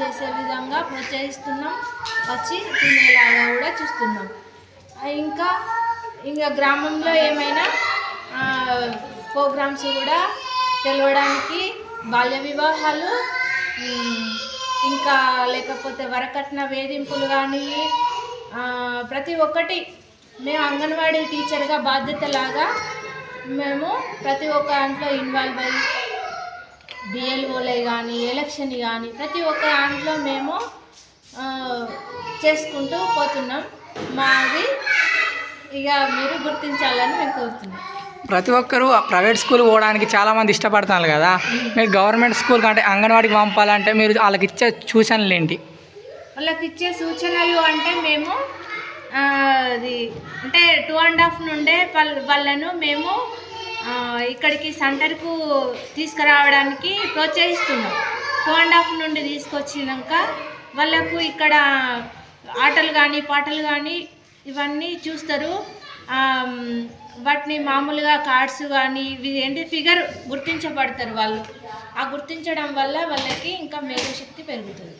చేసే విధంగా ప్రోత్సహిస్తున్నాం. వచ్చి తినేలాగా కూడా చూస్తున్నాం. ఇంకా ఇంకా గ్రామంలో ఏమైనా ప్రోగ్రామ్స్ కూడా తెలవడానికి బాల్య వివాహాలు ఇంకా లేకపోతే వరకట్న వేధింపులు కానీ ప్రతి ఒక్కటి మేము అంగన్వాడీ టీచర్గా బాధ్యతలాగా మేము ప్రతి ఒక్క దాంట్లో ఇన్వాల్వ్ అయ్యి బిఎల్ఓలే కానీ ఎలక్షన్ కానీ ప్రతి ఒక్క దాంట్లో మేము చేసుకుంటూ పోతున్నాం. మాది ఇక మీరు గుర్తించాలని మేము కోరుతున్నాం. ప్రతి ఒక్కరూ ప్రైవేట్ స్కూల్ పోవడానికి చాలామంది ఇష్టపడుతున్నారు కదా. మీరు గవర్నమెంట్ స్కూల్ కంటే అంగన్వాడికి పంపాలంటే మీరు వాళ్ళకి ఇచ్చే సూచనలు ఏంటి? వాళ్ళకి ఇచ్చే సూచనలు అంటే మేము అది అంటే టూ అండ్ హాఫ్ నుండే వాళ్ళ వాళ్ళను మేము ఇక్కడికి సెంటర్కు తీసుకురావడానికి ప్రోత్సహిస్తున్నాం. టూ అండ్ హాఫ్ నుండి తీసుకొచ్చినాక వాళ్ళకు ఇక్కడ ఆటలు కానీ పాటలు కానీ ఇవన్నీ చూస్తారు. వాటిని మామూలుగా కార్డ్స్ కానీ ఇవి ఏంటి ఫిగర్ గుర్తించబడతారు వాళ్ళు. ఆ గుర్తించడం వల్ల వాళ్ళకి ఇంకా మేధోశక్తి పెరుగుతుంది.